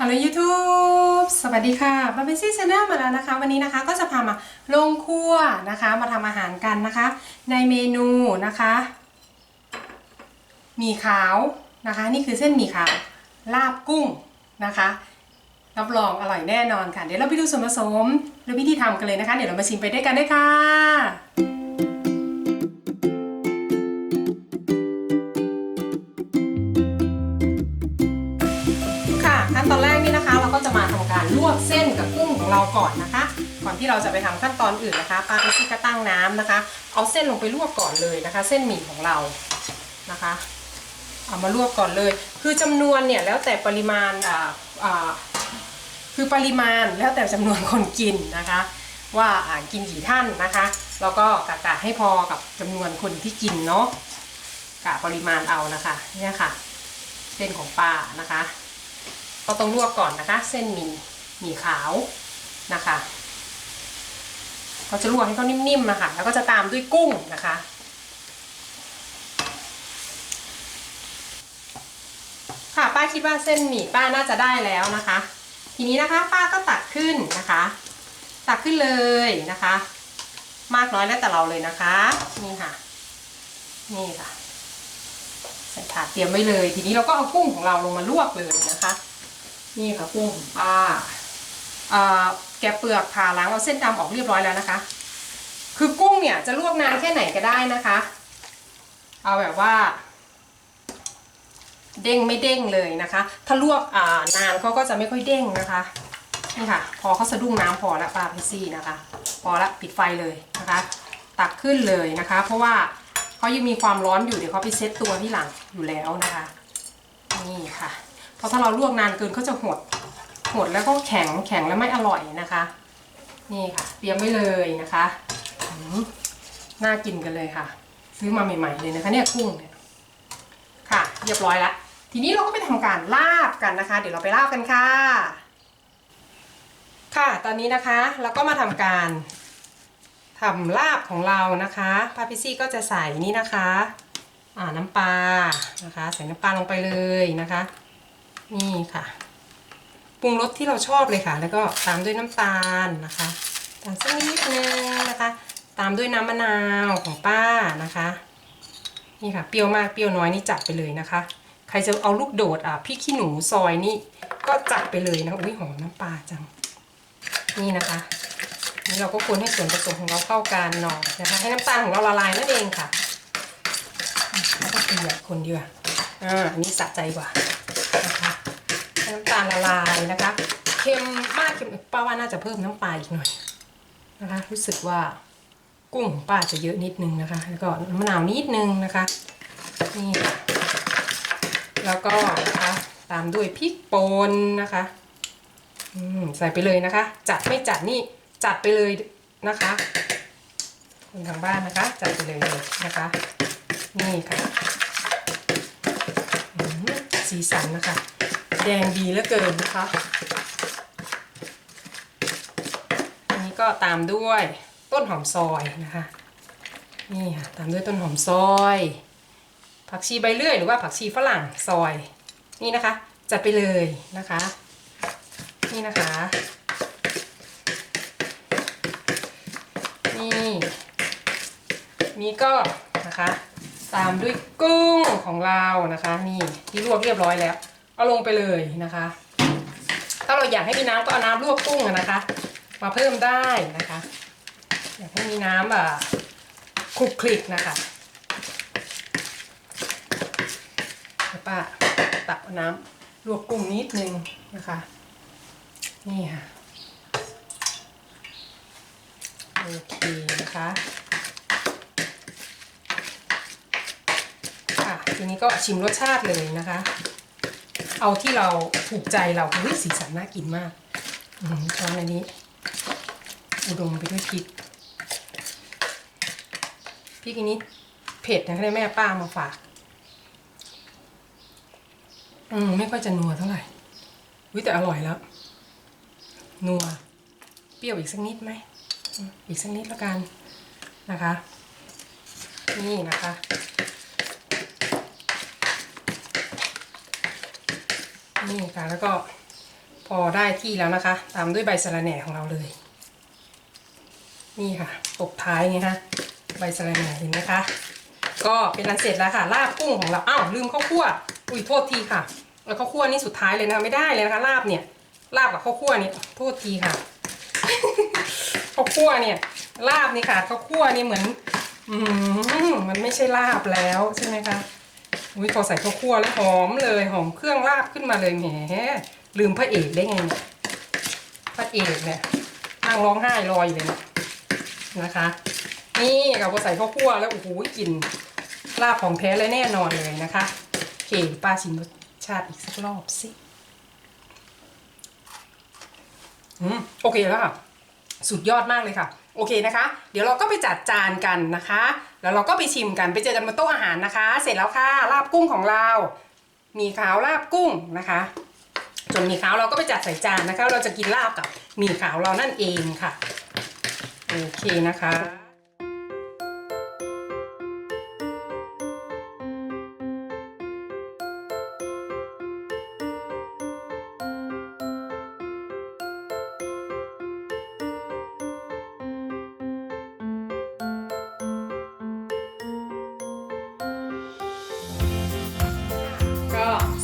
ฮัลโหล YouTube สวัสดีค่ะมาเป็นซี่ชาแนลมาแล้วนะคะ วันนี้นะคะก็จะพามาลงครัวนะคะ มาทำอาหารกันนะคะ ในเมนูนะคะหมี่ขาวนะคะ นี่คือเส้นหมี่ขาวลาบกุ้งนะคะรับรองอร่อยแน่นอนค่ะ เดี๋ยวเราไปดูส่วนผสมและวิธีทำกันเลยนะคะ เดี๋ยวเรามาชิมไปด้วยกันด้วยค่ะ เราก่อนนะคะ ก่อนที่เราจะไปทำขั้นตอนอื่นนะคะปลาไปซี่ก็ตั้งน้ำนะคะ เอาเส้นลงไปลวกก่อนเลยนะคะ เส้นหมี่ของเรานะคะ เอามาลวกก่อนเลย คือจำนวนเนี่ยแล้วแต่ปริมาณอ่าอ่าคือปริมาณแล้วแต่จำนวนคนกินนะคะว่าอ่ากินกี่ท่านนะคะแล้วก็กะกะให้พอกับจำนวนคนที่กินเนาะกะปริมาณเอานะคะเนี่ยค่ะ เส้นของป้านะคะก็ต้องลวกก่อนนะคะ เส้นหมี่หมี่ขาว นะคะก็จะลวกให้เขานิ่มๆนะคะแล้วก็จะตามด้วยกุ้งนะคะ ค่ะป้าคิดว่าเส้นหมี่ป้าน่าจะได้แล้วนะคะ ทีนี้นะคะป้าก็ตักขึ้นนะคะ ตักขึ้นเลยนะคะ มากน้อยแล้วแต่เราเลยนะคะนี่ค่ะ นี่ค่ะใส่ถาดเตรียมไว้เลย ทีนี้เราก็เอากุ้งของเราลงมาลวกเลยนะคะ นี่ค่ะกุ้งของป้าอ่า แกะเปลือกผ่าล้างเอาเส้นดำออกเรียบร้อยแล้วนะคะ คือกุ้งเนี่ยจะลวกนานแค่ไหนก็ได้นะคะ เอาแบบว่า เด้งไม่เด้งเลยนะคะ ถ้าลวกนานเขาก็จะไม่ค่อยเด้งนะคะนี่ค่ะ พอเขาสะดุ้งน้ำพอละปลาพิซซี่นะคะ พอละปิดไฟเลยนะคะ ตักขึ้นเลยนะคะ เพราะว่าเขายังมีความร้อนอยู่เดี๋ยวเขาไปเซ็ตตัวที่หลังอยู่แล้วนะคะ นี่ค่ะ เพราะถ้าเราลวกนานเกินเขาจะหด หดแล้วก็แข็งแข็งแล้วไม่อร่อยนะคะ นี่ค่ะ เตรียมไว้เลยนะคะน่ากินกันเลยค่ะ ซื้อมาใหม่ ๆเลยนะคะ เนี่ยกุ้งเนี่ยค่ะ เรียบร้อยแล้วทีนี้เราก็ไปทำการลาบกันนะคะ เดี๋ยวเราไปลาบกันค่ะ ค่ะตอนนี้นะคะเราก็มาทำการทำลาบของเรานะคะพาพิซี่ก็จะใส่นี่นะคะอ่าน้ำปลานะคะ ใส่น้ำปลาลงไปเลยนะคะ นี่ค่ะ รุงรสที่เราชอบเลยค่ะ แล้วก็ตามด้วยน้ำตาลนะคะตามสักนิดนึงนะคะ ตามด้วยน้ำมะนาวของป้านะคะ นี่ค่ะเปรี้ยวมากเปรี้ยวน้อยนี่จัดไปเลยนะคะ ใครจะเอาลูกโดดอะพริกขี้หนูซอยนี่ก็จัดไปเลยนะอุ้ยหอมน้ำปลาจังนี่นะคะนี่เราก็คนให้ส่วนผสมของเราเข้ากันหน่อยนะคะ ให้น้ำตาลของเราละลายนั่นเองค่ะแล้วก็เกลี่ยคนเดียวอ่าอันนี้สะใจกว่านะคะ น้ำตาลละลายนะคะเค็มมากเค็มป้าว่าน่าจะเพิ่มน้ำปลาอีกหน่อยนะคะรู้สึกว่ากุ้งป้าจะเยอะนิดนึงนะคะ แล้วก็น้ำมะนาวนิดนึงนะคะนี่แล้วก็นะคะตามด้วยพริกป่นนะคะอืมใส่ไปเลยนะคะ จัดไม่จัดนี่จัดไปเลยนะคะคนทางบ้านนะคะ จัดไปเลยนะคะ นี่ค่ะสีสันนะคะ แดงดีเหลือเกินนะคะ อันนี้ก็ตามด้วยต้นหอมซอยนะคะ นี่ค่ะตามด้วยต้นหอมซอย ผักชีใบเลื่อยหรือว่าผักชีฝรั่งซอย นี่นะคะ จัดไปเลยนะคะ นี่นะคะ นี่ นี่ก็นะคะ ตามด้วยกุ้งของเรานะคะ นี่ที่ลวกเรียบร้อยแล้ว เอาลงไปเลยนะคะ ถ้าเราอยากให้มีน้ำก็เอาน้ำลวกกุ้งนะคะ มาเพิ่มได้นะคะ อยากให้มีน้ำแบบคลุกคลิกนะคะเดี๋ยวป้าตักน้ำลวกกุ้งนิดนึงนะคะ นี่ค่ะโอเคนะคะค่ะทีนี้ก็ชิมรสชาติเลยนะคะ เอาที่เราถูกใจเราเฮ้ยสีสันน่ากินมากช้อนอันนี้ อุดมไปด้วยพริกพริกอันนี้เผ็ดนะคะได้แม่ป้ามาฝาก อืมไม่ค่อยจะนัวเท่าไหร่วิแต่อร่อยแล้ว นัว เปรี้ยวอีกสักนิดไหมอีกสักนิดแล้วกันนะคะ นี่นะคะ นี่ค่ะแล้วก็พอได้ที่แล้วนะคะ ตามด้วยใบสะระแหน่ของเราเลย นี่ค่ะตบท้ายไงคะใบสะระแหน่เห็นไหมคะ ก็เป็นอันเสร็จแล้วค่ะลาบกุ้งของเราอ้าวลืมข้าวคั่วอุ้ยโทษทีค่ะ แล้วข้าวคั่วนี่สุดท้ายเลยนะคะไม่ได้เลยนะคะลาบเนี่ยลาบกับข้าวคั่วนี่โทษทีค่ะข้าวคั่วเนี่ยลาบนี่ค่ะข้าวคั่วนี่เหมือน อืมมันไม่ใช่ลาบแล้วใช่ไหมคะ อุ้ยพอใส่ข้าวคั่วแล้วหอมเลยหอมเครื่องลาบขึ้นมาเลยแหมลืมพระเอกได้ไงเนี่ยพระเอกเนี่ยนั่งร้องไห้รออยู่เลยนนะคะ นี่กับพอใส่ข้าวคั่วแล้วโอ้โหกลิ่นลาบของแท้เลยแน่นอนเลยนะคะโอเคป้าชิมรสชาติอีกสักรอบสิอืมโอเคแล้วค่ะ สุดยอดมากเลยค่ะ โอเคนะคะ เดี๋ยวเราก็ไปจัดจานกันนะคะ แล้วเราก็ไปชิมกันไปเจอกันบนโต๊ะอาหารนะคะ เสร็จแล้วค่ะลาบกุ้งของเรา มีขาวลาบกุ้งนะคะส่วนมีขาวเราก็ไปจัดใส่จานนะคะ เราจะกินลาบกับมีขาวเรานั่นเองค่ะ โอเคนะคะ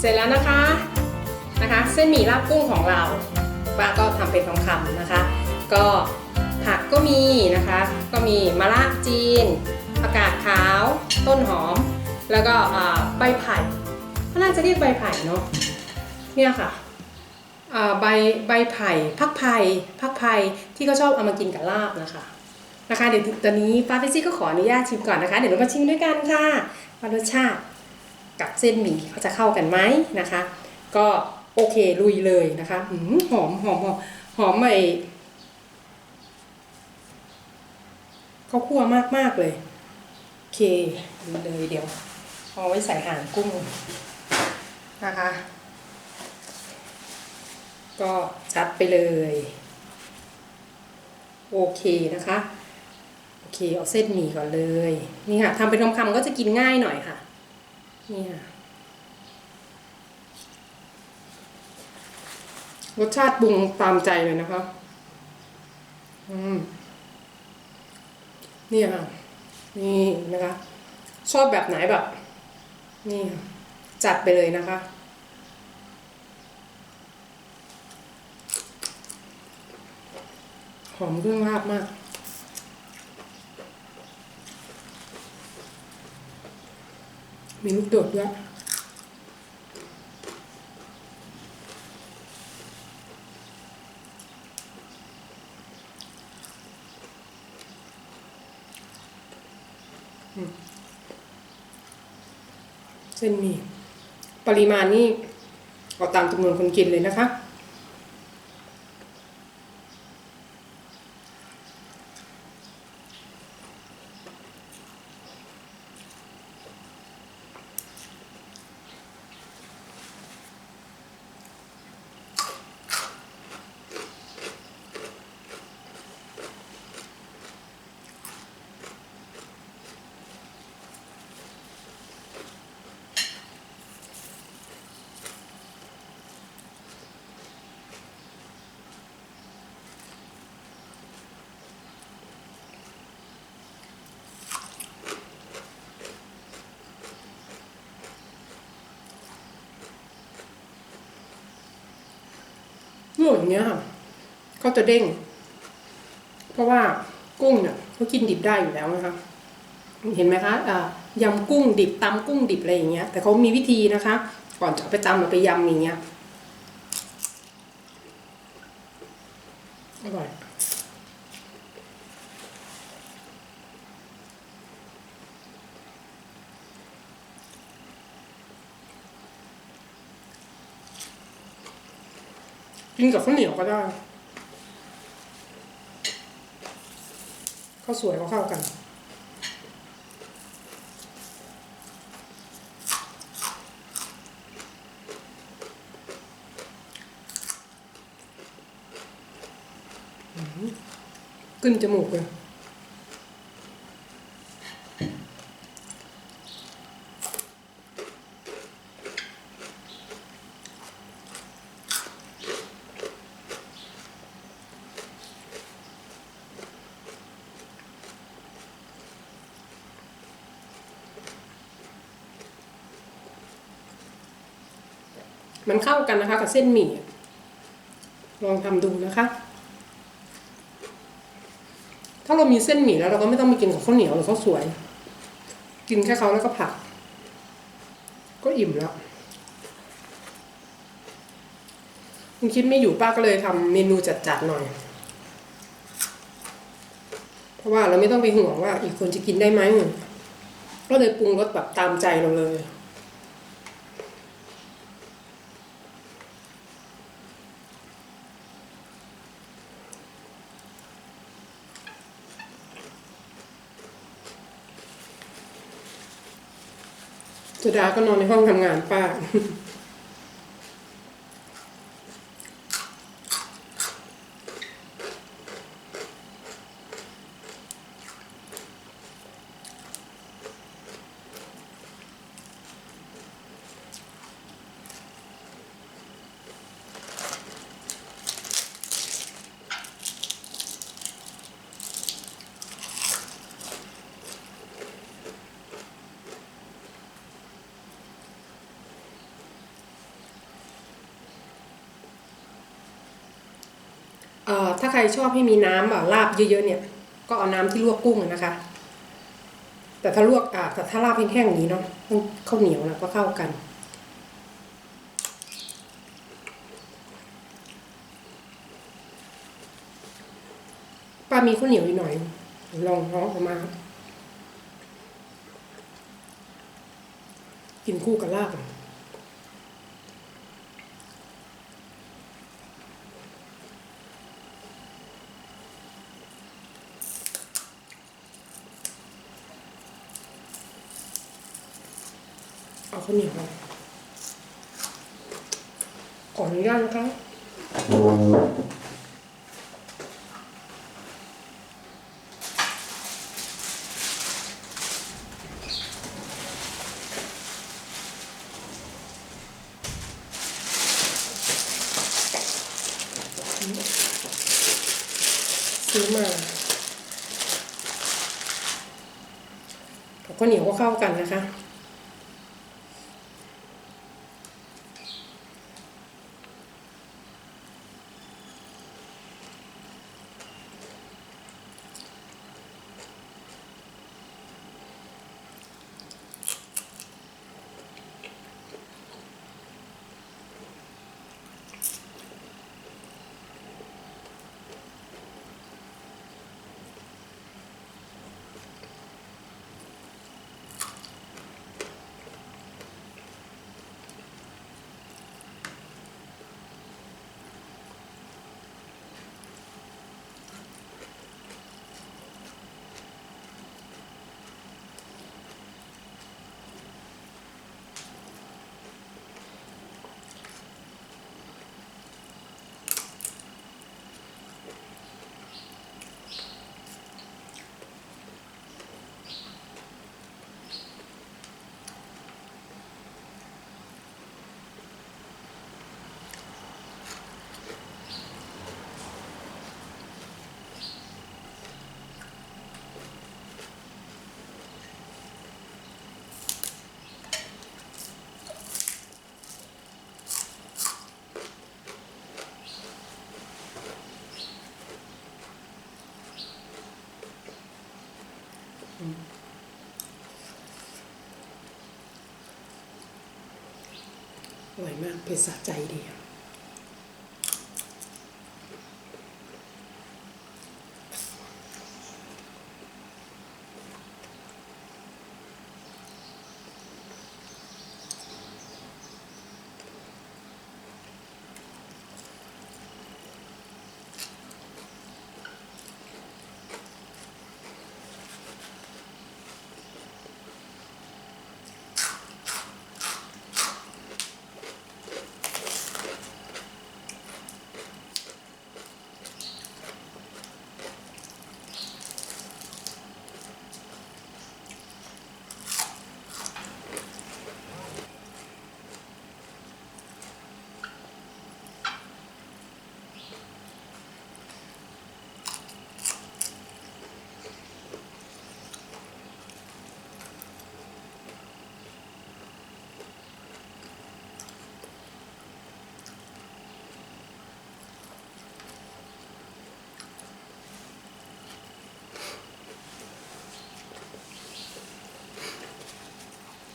เสร็จแล้วนะคะนะคะ เส้นหมี่ลาบกุ้งของเราป้าก็ทำเป็นทองคำนะคะ ก็ผักก็มีนะคะ ก็มีมะระจีนผักกาดขาว ต้นหอม แล้วก็ใบไผ่ก็น่าจะเรียกใบไผ่เนาะเนี่ยค่ะใบใบไผ่พักไผ่พักไผ่ที่เขาชอบเอามากินกับลาบนะคะนะคะเดี๋ยวตอนนี้ป้าเฟซี่ก็ขออนุญาตชิมก่อนนะคะ เดี๋ยวเรามาชิมด้วยกันค่ะว่ารสชาติ กับเส้นหมี่เขาจะเข้ากันไหมนะคะ ก็โอเคลุยเลยนะคะหืมหอมหอมหอมหอมไอข้าวคั่วมากมากเลยโอเคลุยเลยเดี๋ยวเอาไว้ใส่ห่างกุ้งนะคะ ก็จัดไปเลย โอเคนะคะ โอเคเอาเส้นหมี่ก่อนเลย นี่ค่ะทำเป็นคำๆก็จะกินง่ายหน่อยค่ะ เนี่ยรสชาติปรุงตามใจเลยนะคะอืมเนี่ยค่ะนี่นะคะ ชอบแบบไหนแบบ นี่จัดไปเลยนะคะ หอมเครื่องลาบมาก มีลูกโดดด้วยอืมเส้นหมี่ปริมาณนี่เอาตามจำนวนคนกินเลยนะคะ ลวกอย่างเงี้ยค่ะก็จะเด้ง เพราะว่ากุ้งเนี่ยเขากินดิบได้อยู่แล้วนะคะเห็นไหมคะอ่ายำกุ้งดิบตำกุ้งดิบอะไรอย่างเงี้ย แต่เขามีวิธีนะคะ ก่อนจะไปตำหรือไปยำอย่างเงี้ยอร่อย กินกับข้าวเหนียวก็ได้ข้าวสวยก็เข้ากัน ขึ้นจมูกเลย มันเข้ากันนะคะกับเส้นหมี่ลองทำดูนะคะ ถ้าเรามีเส้นหมี่แล้วเราก็ไม่ต้องไปกินกับข้าวเหนียวหรือข้าวสวย กินแค่เขาแล้วก็ผัก ก็อิ่มแล้วคุณคิดไม่อยู่ป้าก็เลยทำเมนูจัดๆหน่อย เพราะว่าเราไม่ต้องไปห่วงว่าอีกคนจะกินได้ไหมก็เลยปรุงรสแบบตามใจเราเลย จะดาก็นอนในห้องทำงานป้า ถ้าใครชอบให้มีน้ำแบบลาบเยอะๆเนี่ย ก็เอาน้ำที่ลวกกุ้งนะคะ แต่ถ้าลวกอ่าแต่ถ้าลาบแห้งๆอย่างนี้เนาะต้องข้าวเหนียวนะก็เข้ากันป้ามีข้าวเหนียวอีกหน่อย ลองร้องออกมากินคู่กับลาบอะ เอาข้าวเหนียวมา ขออนุญาตนะคะซื้อมาข้าวเหนียวก็เข้ากันนะคะ อ ร่อยมากเผ็ดสะใจดีอะ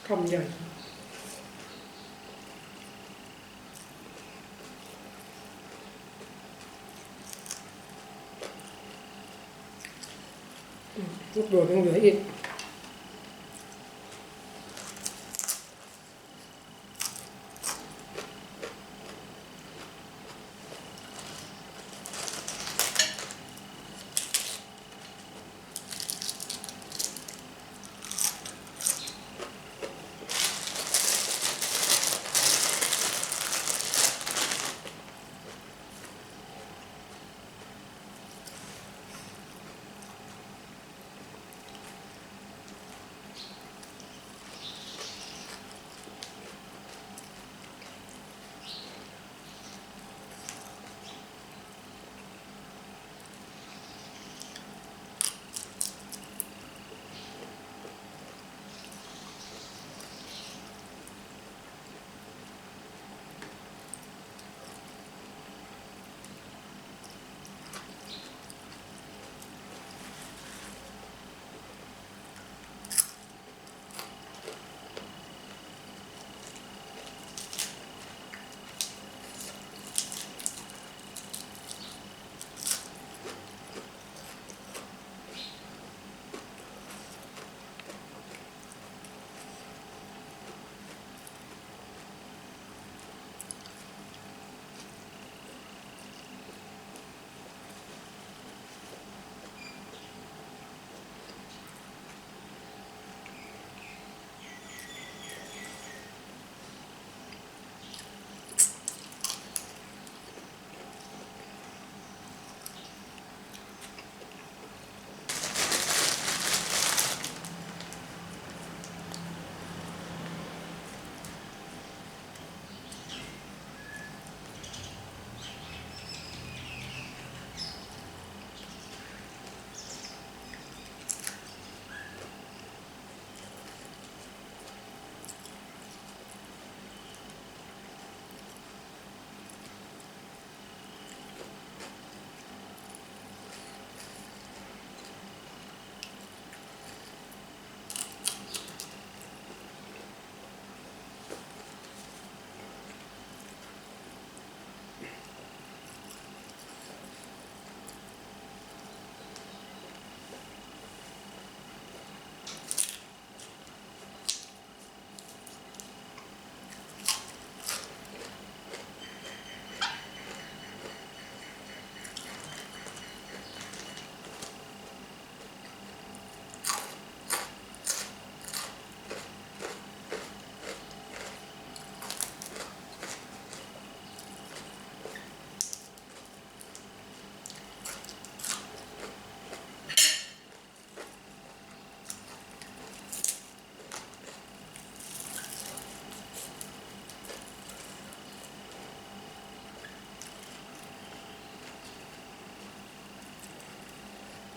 คำใหญ่ลูกโดดยังเหลืออีก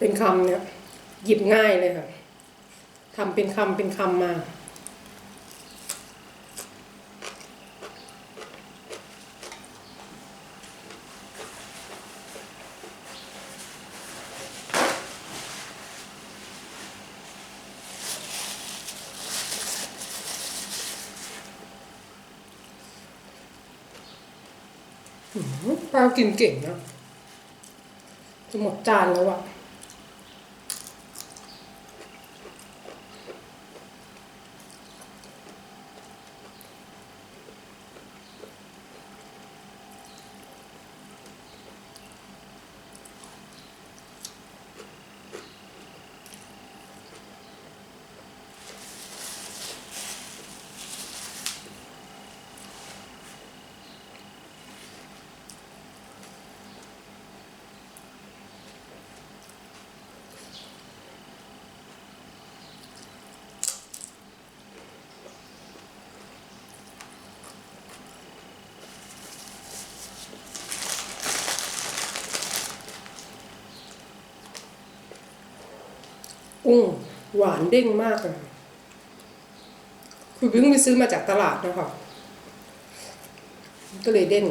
เป็นคำเนี่ยหยิบง่ายเลยค่ะทำเป็นคำเป็นคำมาอ๋อหือป้ากินเก่งนะจะหมดจานแล้วอะ กุ้งหวานเด้งมากเลยคือเพิ่งไปซื้อมาจากตลาดนะคะก็เลยเด้ง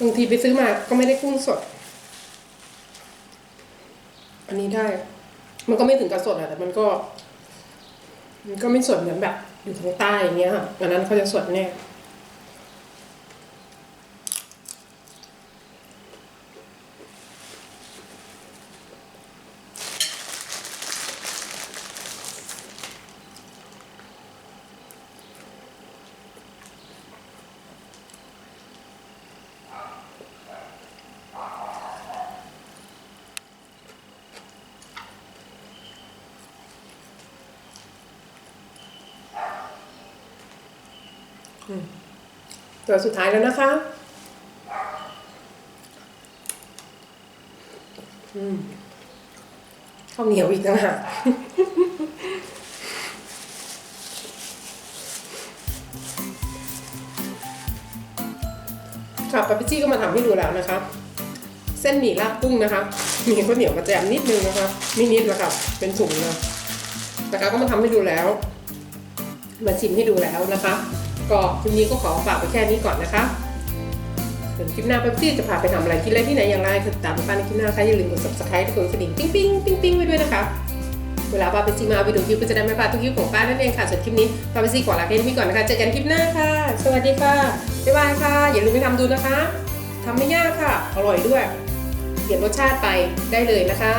บางทีไปซื้อมาก็ไม่ได้กุ้งสด อันนี้ได้ มันก็ไม่ถึงกับสดอะแต่มันก็ มันก็ไม่สดเหมือนแบบ อยู่ทางใต้อย่างเงี้ยค่ะอันนั้นเขาจะสดแน่ ตัวสุดท้ายแล้วนะคะอืมข้าวเหนียวอีกนะฮะค่ะปาปิจี้ก็มาทำให้ดูแล้วนะคะ เส้นหมี่ลาบกุ้งนะคะ มีข้าวเหนียวกระแจมนิดนึงนะคะไม่นิดล้วค่ะเป็นถุงนะนะคะก็มาทำให้ดูแล้ว มาชิมให้ดูแล้วนะคะ ก็คลิปนี้ก็ขอฝากไปแค่นี้ก่อนนะคะเดี๋ยวคลิปหน้าเป๊ปซี่จะพาไปทำอะไรกินอะไรที่ไหนอย่างไรติดตามป้าในคลิปหน้าค่ะอย่าลืมกด subscribe กดกระดิ่งปิ้งปิ้งปิ้งปิ้งไว้ด้วยนะคะ เวลาป้าเป๊ปซี่มาวิดีโอคลิปก็จะได้ไม่พลาดทุกคลิปของป้านั่นเองค่ะส่วนคลิปนี้ป้าเป๊ปซี่ขอลาแค่นี้ก่อนนะคะเจอกันคลิปหน้าค่ะ สวัสดีค่ะบ๊ายบายค่ะอย่าลืมไปทำดูนะคะทำไม่ยากค่ะ อร่อยด้วยเปลี่ยนรสชาติไปได้เลยนะคะ